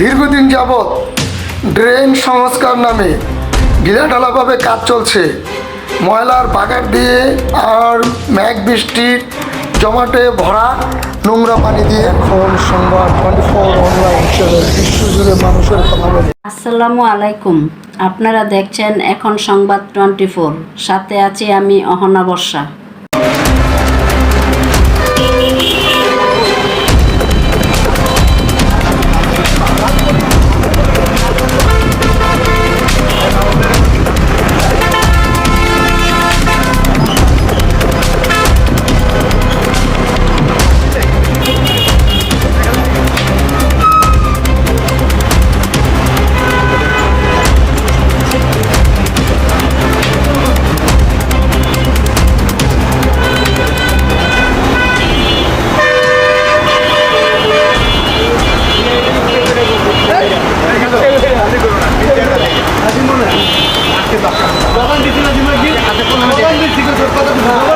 দীর্ঘদিন যাবৎ ড্রেন সংস্কার নামে ঢিলাঢালাভাবে কাজ চলছে। ময়লার বাগার দিয়ে আর ম্যাঘ বৃষ্টির জমাটে ভরা নোংরা পানি দিয়ে এখন সংবাদ, টোয়েন্টি ফোর অনলাইন বিশ্বজুড়ে মানুষের কথা বলে আসসালামু আলাইকুম। আপনারা দেখছেন এখন সংবাদ টোয়েন্টি ফোর। সাথে আছি আমি অহনা বর্ষা। 이거 저 빠져도 가.